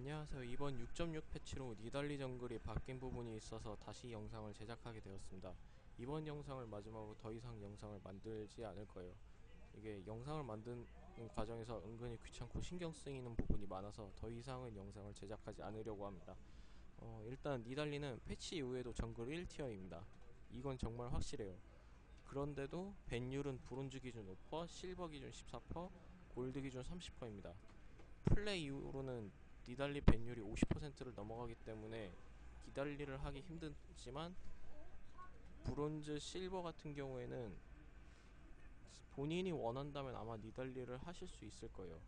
안녕하세요. 이번 6.6 패치로 니달리 정글이 바뀐 부분이 있어서 다시 영상을 제작하게 되었습니다. 이번 영상을 마지막으로 더 이상 영상을 만들지 않을 거예요. 이게 영상을 만드는 과정에서 은근히 귀찮고 신경 쓰이는 부분이 많아서 더 이상은 영상을 제작하지 않으려고 합니다. 어, 일단 니달리는 패치 이후에도 정글 1티어입니다. 이건 정말 확실해요. 그런데도 벤율은 브론즈 기준 5%, 실버 기준 14%, 골드 기준 30%입니다. 플레이 이후로는 니달리 벤율이 50%를 넘어가기 때문에 기달리를 하기 힘들지만 브론즈, 실버 같은 경우에는 본인이 원한다면 아마 니달리를 하실 수 있을 거예요.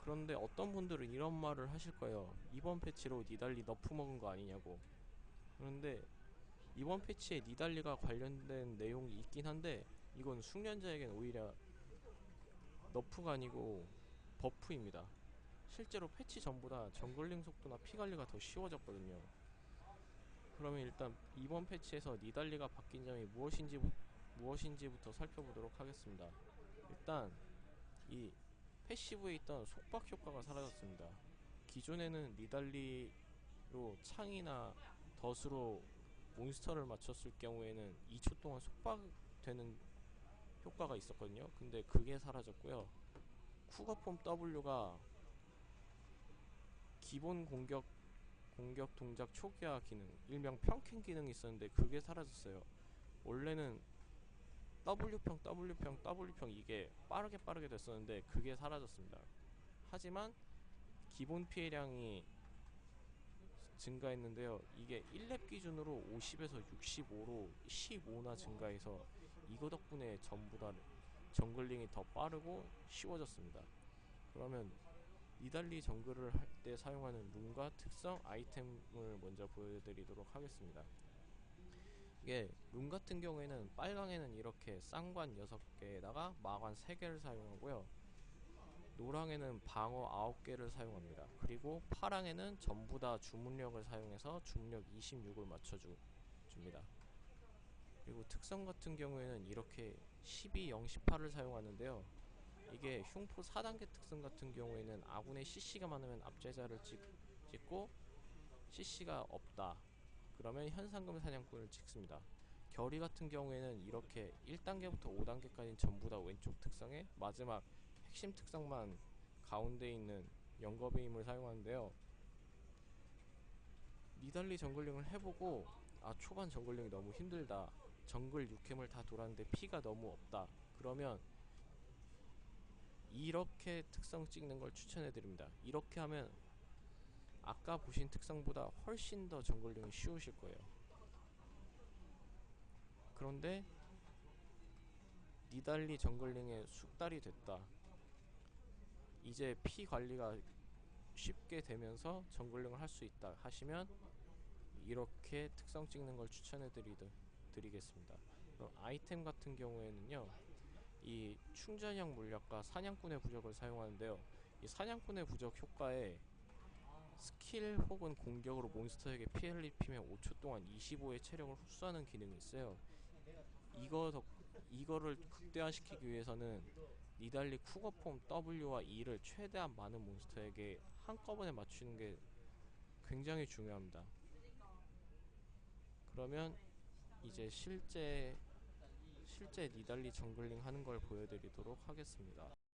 그런데 어떤 분들은 이런 말을 하실 거예요. 이번 패치로 니달리 너프 먹은 거 아니냐고. 그런데 이번 패치에 니달리가 관련된 내용이 있긴 한데 이건 숙련자에겐 오히려 너프가 아니고 버프입니다. 실제로 패치 전보다 정글링 속도나 피 관리가 더 쉬워졌거든요. 그러면 일단 이번 패치에서 니달리가 바뀐 점이 무엇인지 무엇인지부터 살펴보도록 하겠습니다. 일단 이 패시브에 있던 속박 효과가 사라졌습니다. 기존에는 니달리로 창이나 덫으로 몬스터를 맞췄을 경우에는 2초 동안 속박되는 효과가 있었거든요. 근데 그게 사라졌고요. 쿠거폼 W가 기본 공격 공격 동작 초기화 기능, 일명 평캔 기능이 있었는데 그게 사라졌어요. 원래는 W평, W평, W평 이게 빠르게 빠르게 됐었는데 그게 사라졌습니다. 하지만 기본 피해량이 증가했는데요. 이게 1렙 기준으로 50에서 65로 15나 증가해서 이거 덕분에 전부 다 정글링이 더 빠르고 쉬워졌습니다. 그러면 니달리 정글을 할 때 사용하는 룬과 특성 아이템을 먼저 보여드리도록 하겠습니다. 이게 룬 같은 경우에는 빨강에는 이렇게 쌍관 6개에다가 마관 3개를 사용하고요. 노랑에는 방어 9개를 사용합니다. 그리고 파랑에는 전부 다 주문력을 사용해서 주문력 26을 맞춰줍니다. 그리고 특성 같은 경우에는 이렇게 12, 0, 18을 사용하는데요. 이게 흉포 4단계 특성 같은 경우에는 아군의 CC가 많으면 압제자를 찍, 찍고 CC가 없다. 그러면 현상금 사냥꾼을 찍습니다. 결의 같은 경우에는 이렇게 1단계부터 5단계까지 전부 다 왼쪽 특성에 마지막 핵심 특성만 가운데 있는 힘을 사용하는데요. 니달리 정글링을 해보고 아 초반 정글링이 너무 힘들다. 정글 6캠을 다 돌았는데 피가 너무 없다. 그러면 이렇게 특성 찍는 걸 추천해 드립니다. 이렇게 하면 아까 보신 특성보다 훨씬 더 정글링이 쉬우실 거예요. 그런데 니달리 정글링의 숙달이 됐다. 이제 피 관리가 쉽게 되면서 정글링을 할 수 있다 하시면 이렇게 특성 찍는 걸 추천해 드리겠습니다. 아이템 같은 경우에는요. 이 충전형 물약과 사냥꾼의 부적을 사용하는데요. 이 사냥꾼의 부적 효과에 스킬 혹은 공격으로 몬스터에게 피해를 입히면 5초 동안 25의 체력을 흡수하는 기능이 있어요. 이거 덕, 이거를 극대화시키기 위해서는 니달리 쿠거폼 W와 E를 최대한 많은 몬스터에게 한꺼번에 맞추는 게 굉장히 중요합니다. 그러면 이제 실제 실제 니달리 정글링 하는 걸 보여드리도록 하겠습니다.